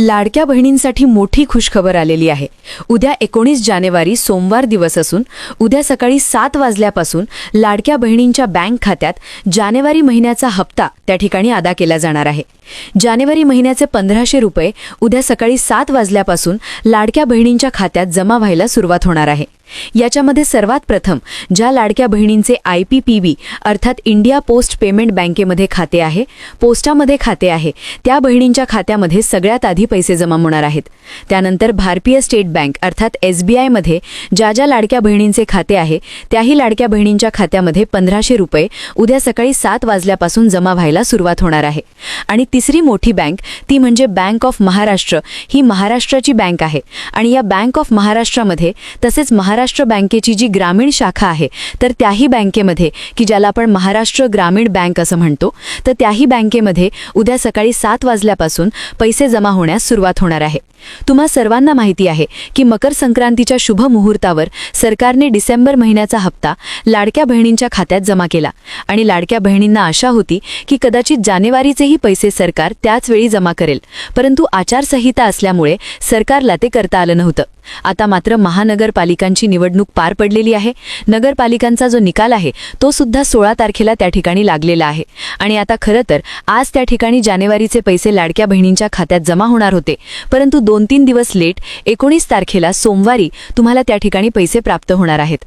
लाडक्या बहिणींसाठी मोठी खुशखबर आलेली आहे. उद्या एकोणीस जानेवारी सोमवार दिवस असून उद्या सकाळी सात वाजल्यापासून लाडक्या बहिणींच्या बँक खात्यात जानेवारी महिन्याचा हप्ता त्या ठिकाणी अदा केला जाणार आहे. जानेवारी महिन्याचे पंधराशे रुपये उद्या सकाळी सात वाजल्यापासून लाडक्या बहिणींच्या खात्यात जमा व्हायला सुरुवात होणार आहे. याच्यामध्ये सर्वात प्रथम ज्या लाडक्या बहिणींचे आय पी पी बी अर्थात इंडिया पोस्ट पेमेंट बँकेमध्ये खाते आहे पोस्टामध्ये खाते आहे त्या बहिणींच्या खात्यामध्ये सगळ्यात आधी पैसे जमा होणार आहेत. त्यानंतर भारतीय स्टेट बँक अर्थात एस बी आयमध्ये ज्या ज्या लाडक्या बहिणींचे खाते आहे त्याही लाडक्या बहिणींच्या खात्यामध्ये पंधराशे रुपये उद्या सकाळी सात वाजल्यापासून जमा व्हायला सुरुवात होणार आहे. आणि तिसरी मोठी बँक ती म्हणजे बँक ऑफ महाराष्ट्र ही महाराष्ट्राची बँक आहे. आणि या बँक ऑफ महाराष्ट्रामध्ये तसेच महाराष्ट्र महाराष्ट्र बँकेची जी ग्रामीण शाखा आहे तर त्याही बँकेमध्ये की ज्याला आपण महाराष्ट्र ग्रामीण बँक असं म्हणतो तर त्याही बँकेमध्ये उद्या सकाळी सात वाजल्यापासून पैसे जमा होण्यास सुरुवात होणार आहे. तुम्हा सर्वांना माहिती आहे की मकर संक्रांतीच्या शुभ मुहूर्तावर सरकारने डिसेंबर महिन्याचा हप्ता लाडक्या बहिणींच्या खात्यात जमा केला. आणि लाडक्या बहिणींना आशा होती की कदाचित जानेवारीचेही पैसे सरकार त्याच वेळी जमा करेल. परंतु आचारसंहिता असल्यामुळे सरकारला ते करता आलं नव्हतं. आता मात्र महानगरपालिकांची निवडणूक पार पडलेली आहे. नगरपालिकांचा जो निकाल आहे तो सुद्धा सोळा तारखेला त्या ठिकाणी लागलेला आहे. आणि आता खरं तर आज त्या ठिकाणी जानेवारीचे पैसे लाडक्या बहिणींच्या खात्यात जमा होणार होते. परंतु दोन दोन तीन दिवस लेट एकोणीस तारखेला सोमवारी तुम्हाला त्या ठिकाणी पैसे प्राप्त होणार आहेत.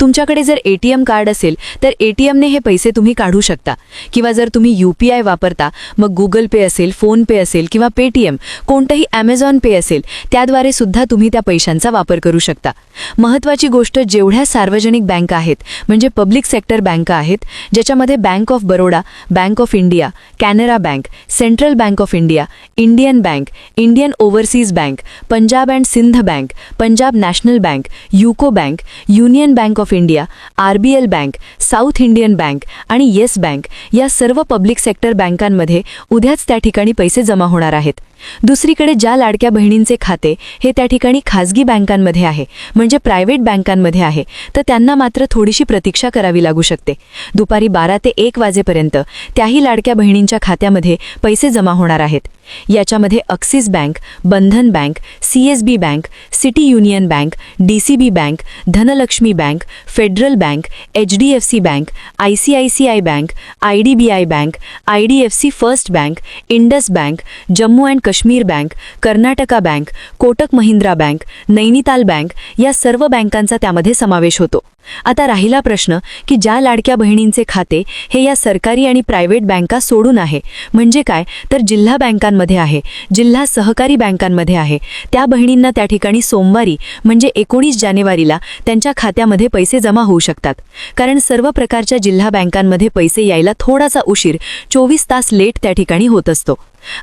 तुमच्याकडे जर एटीएम कार्ड असेल तर एटीएमने हे पैसे तुम्ही काढू शकता. किंवा जर तुम्ही यू पी आय वापरता मग गुगल पे असेल फोन पे असेल किंवा पेटीएम कोणतंही ॲमेझॉन पे असेल त्याद्वारे सुद्धा तुम्ही त्या पैशांचा वापर करू शकता. महत्त्वाची गोष्ट जेवढ्या सार्वजनिक बँका आहेत म्हणजे पब्लिक सेक्टर बँका आहेत ज्याच्यामध्ये bank of Baroda bank of India Canara bank central bank of India Indian bank Indian overseas bank Punjab and Sind bank Punjab national bank UCO bank union bank of India R B L bank south Indian bank आणि yes bank या सर्व public sector बँकांमध्ये उद्याच त्या ठिकाणी पैसे जमा होणार आहेत. दुसरीकडे ज्या लाडक्या बहिणींचे खाते हे त्या ठिकाणी खाजगी बँकांमध्ये आहे म्हणजे प्रायव्हेट बँकांमध्ये आहे तर त्यांना मात्र थोडीशी प्रतीक्षा करावी लागू शकते. दुपारी बारा ते एक वाजेपर्यंत त्याही लाडक्या बहिणींच्या खात्यामध्ये पैसे जमा होणार आहेत. याच्यामध्ये Axis bank Bandhan bank CSB bank city union bank D C B bank Dhanlaxmi bank federal bank H D F C bank I C I C I bank I D B I bank I D F C first bank Indus bank Jammu and Kashmir bank Karnataka bank Kotak Mahindra bank Nainital bank या सर्व बँकांचा त्यामध्ये समावेश होतो. आता राहिला प्रश्न की ज्या लाडक्या बहिणींचे खाते हे या सरकारी आणि प्रायव्हेट बँका सोडून आहे. म्हणजे काय? तर जिल्हा बँकांमध्ये आहे. जिल्हा सहकारी बँकांमध्ये आहे. त्या बहिणींना त्या ठिकाणी सोमवारी म्हणजे एकोणीस जानेवारीला त्यांच्या खात्यामध्ये पैसे जमा होऊ शकतात. कारण सर्व प्रकारच्या जिल्हा बँकांमध्ये पैसे यायला थोडासा उशीर चोवीस तास लेट त्या ठिकाणी होत असतो.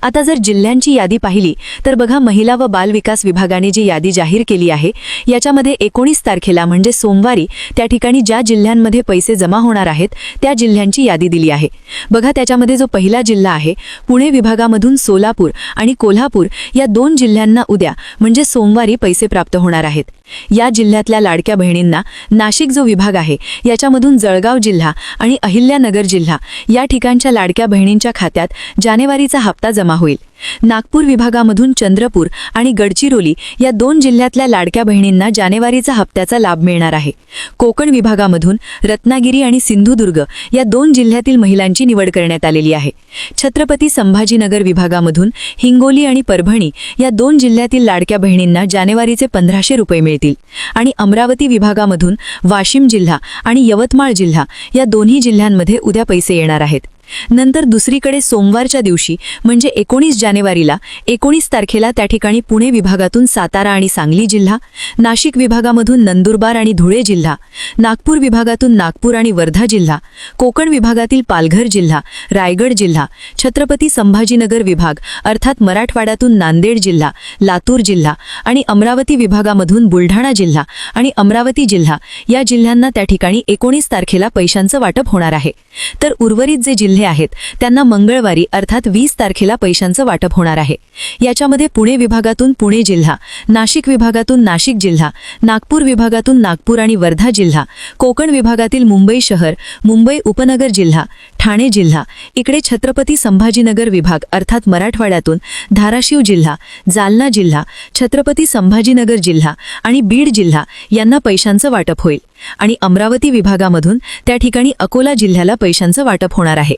आता जर जिल्ह्यांची यादी पाहिली तर बघा महिला व बाल विकास विभागाने जी यादी जाहीर केली आहे याच्यामध्ये एकोणीस तारखेला म्हणजे सोमवारी त्या ठिकाणी ज्या जिल्ह्यांमध्ये पैसे जमा होणार आहेत त्या जिल्ह्यांची यादी दिली आहे. बघा त्याच्यामध्ये जो पहिला जिल्हा आहे पुणे विभागामधून सोलापूर आणि कोल्हापूर या दोन जिल्ह्यांना उद्या म्हणजे सोमवारी पैसे प्राप्त होणार आहेत. या जिल्ह्यातल्या लाडक्या बहिणींना नाशिक जो विभाग आहे याच्यामधून जळगाव जिल्हा आणि अहिल्यानगर जिल्हा या ठिकाणच्या लाडक्या बहिणींच्या खात्यात जानेवारीचा हप्ता जमा होईल. नागपूर विभागामधून चंद्रपूर आणि गडचिरोली या दोन जिल्ह्यातल्या लाडक्या बहिणींना जानेवारीचा हप्त्याचा लाभ मिळणार आहे. कोकण विभागामधून रत्नागिरी आणि सिंधुदुर्ग या दोन जिल्ह्यातील महिलांची निवड करण्यात आलेली आहे. छत्रपती संभाजीनगर विभागामधून हिंगोली आणि परभणी या दोन जिल्ह्यातील लाडक्या बहिणींना जानेवारीचे पंधराशे रुपये मिळतील. आणि अमरावती विभागामधून वाशिम जिल्हा आणि यवतमाळ जिल्हा या दोन्ही जिल्ह्यांमध्ये उद्या पैसे येणार आहेत. नंतर दुसरीकडे सोमवारच्या दिवशी म्हणजे एकोणीस जानेवारीला एकोणीस तारखेला त्या ठिकाणी पुणे विभागातून सातारा आणि सांगली जिल्हा नाशिक विभागामधून नंदुरबार आणि धुळे जिल्हा नागपूर विभागातून नागपूर आणि वर्धा जिल्हा कोकण विभागातील पालघर जिल्हा रायगड जिल्हा छत्रपती संभाजीनगर विभाग अर्थात मराठवाड्यातून नांदेड जिल्हा लातूर जिल्हा आणि अमरावती विभागामधून बुलढाणा जिल्हा आणि अमरावती जिल्हा या जिल्ह्यांना त्या ठिकाणी एकोणीस तारखेला पैशांचं वाटप होणार आहे. तर उर्वरित जे जिल्हे जिल्हे आहेत. त्यांना मंगळवारी अर्थात वीस तारखेला पैशांचं वाटप होणार आहे. याच्यामध्ये पुणे विभागातून पुणे जिल्हा नाशिक विभागातून नाशिक जिल्हा नागपूर विभागातून नागपूर आणि वर्धा जिल्हा कोकण विभागातील मुंबई शहर मुंबई उपनगर जिल्हा ठाणे जिल्हा इकडे छत्रपती संभाजीनगर विभाग अर्थात मराठवाड्यातून धाराशिव जिल्हा जालना जिल्हा छत्रपती संभाजीनगर जिल्हा आणि बीड जिल्हा यांना पैशांचं वाटप होईल. आणि अमरावती विभागामधून त्या ठिकाणी अकोला जिल्ह्याला पैशांचं वाटप होणार आहे.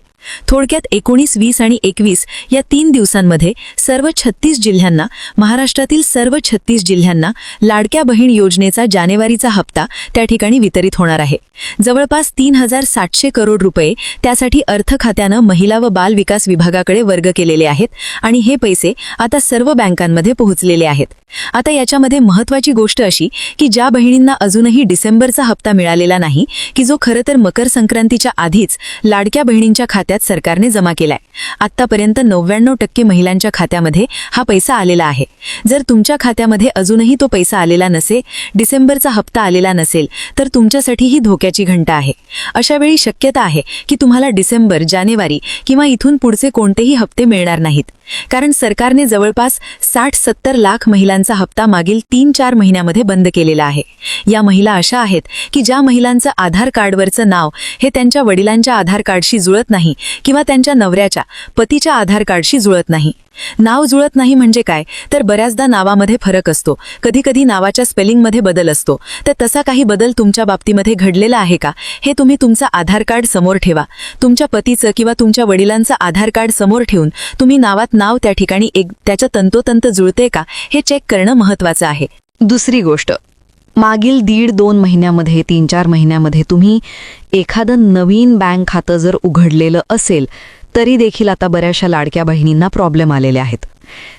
थोडक्यात एकोणीस वीस आणि एकवीस या तीन दिवसांमध्ये सर्व छत्तीस जिल्ह्यांना महाराष्ट्रातील सर्व छत्तीस जिल्ह्यांना लाडक्या बहीण योजनेचा जानेवारीचा हप्ता त्या ठिकाणी वितरित होणार आहे. जवळपास तीन हजार सातशे करोड रुपये त्यासाठी अर्थ खात्यानं महिला व बाल विकास विभागाकडे वर्ग केलेले आहेत आणि हे पैसे आता सर्व बँकांमध्ये पोहोचलेले आहेत. आता याच्यामध्ये महत्वाची गोष्ट अशी की ज्या बहिणींना अजूनही डिसेंबरचा हप्ता मिळालेला नाही की जो खरं तर मकर संक्रांतीच्या आधीच लाडक्या बहिणींच्या खात्यात सरकारने जमा केलाय. आतापर्यंत नव्याण्णव टक्के महिलांच्या खात्यामध्ये हा पैसा आलेला आहे. जर तुमच्या खात्यामध्ये अजूनही तो पैसा आलेला नसेल डिसेंबरचा हप्ता आलेला नसेल तर तुमच्यासाठी ही धोक्याची घंटा आहे. अशावेळी शक्यता आहे की तुम्हाला डिसेंबर जानेवारी किंवा इथून पुढचे कोणतेही हप्ते मिळणार नाहीत. कारण सरकारने जवळपास साठ सत्तर लाख महिलांचा हप्ता मागील तीन चार महिन्यामध्ये बंद केलेला आहे. या महिला अशा आहेत की ज्या महिलांचं आधार कार्डवरचं नाव हे त्यांच्या वडिलांच्या आधार कार्डशी जुळत नाही किंवा त्यांच्या नवऱ्याच्या पतीच्या आधार कार्डशी जुळत नाही. नाव जुळत नाही म्हणजे काय? तर बऱ्याचदा नावामध्ये फरक असतो. कधी कधी नावाच्या स्पेलिंगमध्ये बदल असतो. तर तसा काही बदल तुमच्या बाबतीमध्ये घडलेला आहे का? हे तुम्ही तुमचा आधार कार्ड समोर ठेवा. तुमच्या पतीचं किंवा तुमच्या वडिलांचं आधार कार्ड समोर ठेवून तुम्ही नावात नाव त्या ठिकाणी एक त्याच्या तंतोतंत जुळते का? हे चेक करणं महत्वाचं आहे. दुसरी गोष्ट. मागील दीड दोन महिन्यामध्ये तीन चार महिन्यामध्ये तुम्ही एखादं नवीन बँक खातं जर उघडलेलं असेल तरी देखील आता बऱ्याचशा लाडक्या बहिणींना प्रॉब्लेम आलेले आहेत.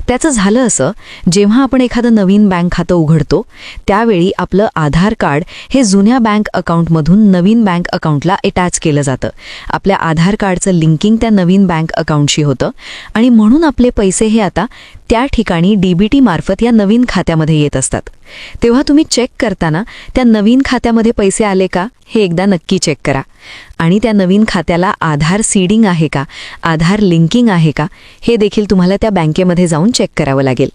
त्याचं झालं असं जेव्हा आपण एखादं नवीन बँक खातं उघडतो त्यावेळी आपलं आधार कार्ड हे जुन्या बँक अकाउंटमधून नवीन बँक अकाउंटला अटॅच केलं जातं. आपल्या आधार कार्डचं लिंकिंग त्या नवीन बँक अकाउंटशी होतं आणि म्हणून आपले पैसे हे आता त्या ठिकाणी डीबीटी मार्फत या नवीन खात्यामध्ये येत असतात. तेव्हा तुम्ही चेक करताना त्या नवीन खात्यामध्ये पैसे आले का हे एकदा नक्की चेक करा. आणि त्या नवीन खात्याला आधार सीडिंग आहे का? आधार लिंकिंग आहे का? हे देखील तुम्हाला त्या बँकेमध्ये जाऊन चेक करावं लागेल.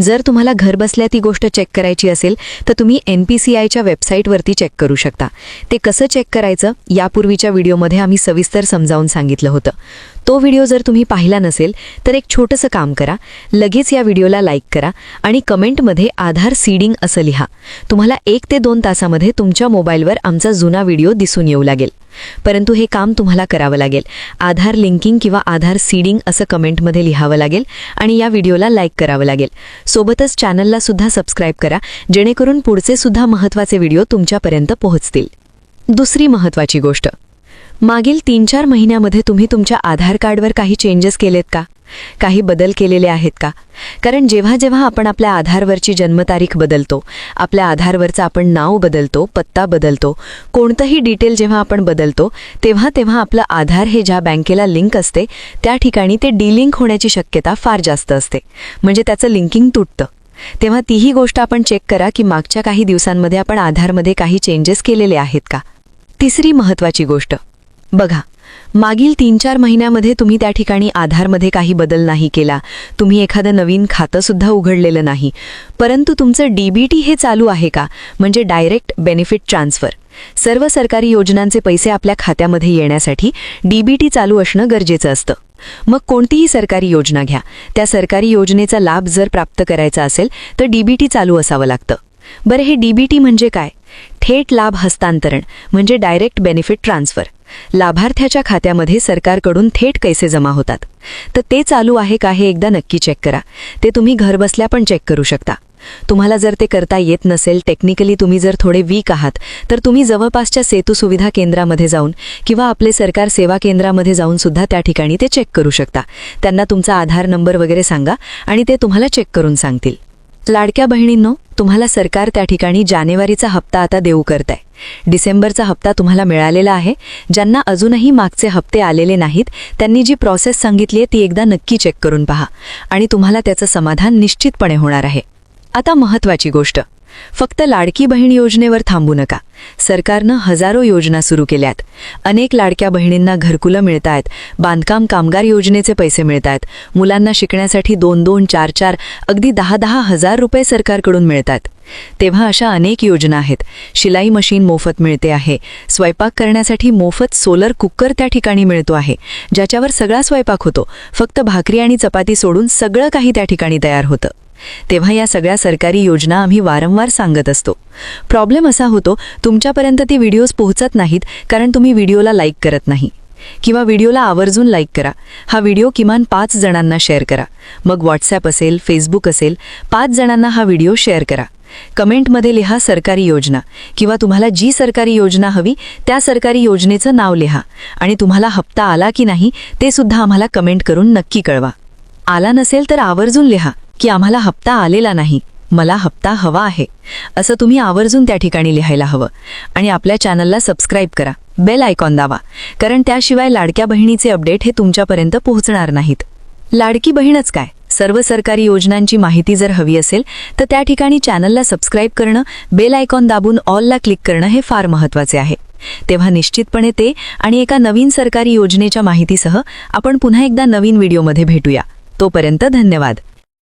जर तुम्हाला घरबसल्या ती गोष्ट चेक करायची असेल तर तुम्ही एन पी सी आयच्या वेबसाईटवरती चेक करू शकता. ते कसं चेक करायचं यापूर्वीच्या व्हिडिओमध्ये आम्ही सविस्तर समजावून सांगितलं होतं. तो व्हिडिओ जर तुम्ही पाहिला नसेल तर एक छोटंसं काम करा. लगेच या व्हिडिओला लाईक करा आणि कमेंटमध्ये आधार सीडिंग असं लिहा. तुम्हाला एक ते दोन तासामध्ये तुमच्या मोबाईलवर आमचा जुना व्हिडिओ दिसून येऊ लागेल. परंतु हे काम तुम्हाला करावं लागेल. आधार लिंकिंग किंवा आधार सीडिंग असं कमेंटमध्ये लिहावं लागेल आणि या व्हिडिओला लाईक करावं लागेल. सोबतच चॅनलला सुद्धा सबस्क्राईब करा जेणेकरून पुढचे सुद्धा महत्त्वाचे व्हिडिओ तुमच्यापर्यंत पोहोचतील. दुसरी महत्त्वाची गोष्ट. मागील तीन चार महिन्यामध्ये तुम्ही तुमच्या आधार कार्डवर काही चेंजेस केलेत का? काही बदल केलेले आहेत का? कारण जेव्हा जेव्हा आपण आपल्या आधारवरची जन्मतारीख बदलतो आपल्या आधारवरचं आपण नाव बदलतो पत्ता बदलतो कोणतंही डिटेल जेव्हा आपण बदलतो तेव्हा तेव्हा आपलं आधार हे ज्या बँकेला लिंक असते त्या ठिकाणी ते डिलिंक होण्याची शक्यता फार जास्त असते. म्हणजे त्याचं लिंकिंग तुटतं. तेव्हा तीही गोष्ट आपण चेक करा की मागच्या काही दिवसांमध्ये आपण आधारमध्ये काही चेंजेस केलेले आहेत का? तिसरी महत्त्वाची गोष्ट. बघा मागील तीन चार महिन्यामध्ये तुम्ही त्या ठिकाणी आधारमध्ये काही बदल नाही केला. तुम्ही एखादं नवीन खातंसुद्धा उघडलेलं नाही. परंतु तुमचं डीबीटी हे चालू आहे का? म्हणजे डायरेक्ट बेनिफिट ट्रान्सफर. सर्व सरकारी योजनांचे पैसे आपल्या खात्यामध्ये येण्यासाठी डीबीटी चालू असणं गरजेचं असतं. मग कोणतीही सरकारी योजना घ्या. त्या सरकारी योजनेचा लाभ जर प्राप्त करायचा असेल तर डीबीटी चालू असावं लागतं. बरं हे डीबीटी म्हणजे काय? थेट लाभ हस्तांतरण म्हणजे डायरेक्ट बेनिफिट ट्रान्सफर. लाभार्थ्याच्या खात्यामध्ये सरकारकडून थेट कैसे जमा होतात. तर ते चालू आहे का हे एकदा नक्की चेक करा. ते तुम्ही घरबसल्या पण चेक करू शकता. तुम्हाला जर ते करता येत नसेल टेक्निकली तुम्ही जर थोडे वीक आहात तर तुम्ही जवळपासच्या सेतू सुविधा केंद्रामध्ये जाऊन किंवा आपले सरकार सेवा केंद्रामध्ये जाऊन सुद्धा त्या ठिकाणी ते चेक करू शकता. त्यांना तुमचा आधार नंबर वगैरे सांगा आणि ते तुम्हाला चेक करून सांगतील. लाडक्या बहिणींनो तुम्हाला सरकार त्या ठिकाणी जानेवारीचा हप्ता आता देऊ करत आहे डिसेंबरचा हप्ता तुम्हाला मिळालेला आहे. ज्यांना अजूनही मागचे हप्ते आलेले नाहीत त्यांनी जी प्रोसेस सांगितली आहे ती एकदा नक्की चेक करून पहा. आणि तुम्हाला त्याचं समाधान निश्चितपणे होणार आहे. आता महत्त्वाची गोष्ट. फक्त लाडकी बहीण योजनेवर थांबू नका. सरकारनं हजारो योजना सुरू केल्यात. अनेक लाडक्या बहिणींना घरकुलं मिळत आहेत बांधकाम कामगार योजनेचे पैसे मिळत आहेत मुलांना शिकण्यासाठी दोन दोन चार चार अगदी दहा दहा हजार रुपये सरकारकडून मिळतात. तेव्हा अशा अनेक योजना आहेत. शिलाई मशीन मोफत मिळते आहे. स्वयंपाक करण्यासाठी मोफत सोलर कुकर त्या ठिकाणी मिळतो आहे ज्याच्यावर सगळा स्वयंपाक होतो. फक्त भाकरी आणि चपाती सोडून सगळं काही त्या ठिकाणी तयार होतं. तेव्हा या सगळ्या सरकारी योजना आम्ही वारंवार सांगत असतो. प्रॉब्लेम असा होतो तुमच्यापर्यंत ती व्हिडिओज पोहोचत नाहीत कारण तुम्ही व्हिडिओला लाईक करत नाही. किंवा व्हिडिओला आवर्जून लाईक करा. हा व्हिडिओ किमान पाच जणांना शेअर करा. मग व्हॉट्सॲप असेल फेसबुक असेल पाच जणांना हा व्हिडिओ शेअर करा. कमेंटमध्ये लिहा सरकारी योजना. किंवा तुम्हाला जी सरकारी योजना हवी त्या सरकारी योजनेचं नाव लिहा. आणि तुम्हाला हप्ता आला की नाही ते सुद्धा आम्हाला कमेंट करून नक्की कळवा. आला नसेल तर आवर्जून लिहा. की आम्हाला हप्ता आलेला नाही. मला हप्ता हवा आहे. असं तुम्ही आवर्जून त्या ठिकाणी लिहायला हवं. आणि आपल्या चॅनलला सबस्क्राईब करा. बेल आयकॉन दावा कारण त्याशिवाय लाडक्या बहिणीचे अपडेट हे तुमच्यापर्यंत पोहोचणार नाहीत. लाडकी बहीणच काय? सर्व सरकारी योजनांची माहिती जर हवी असेल तर त्या ठिकाणी चॅनलला सबस्क्राईब करणं बेल आयकॉन दाबून ऑलला क्लिक करणं हे फार महत्त्वाचे आहे. तेव्हा निश्चितपणे ते आणि एका नवीन सरकारी योजनेच्या माहितीसह आपण पुन्हा एकदा नवीन व्हिडिओमध्ये भेटूया. तोपर्यंत धन्यवाद.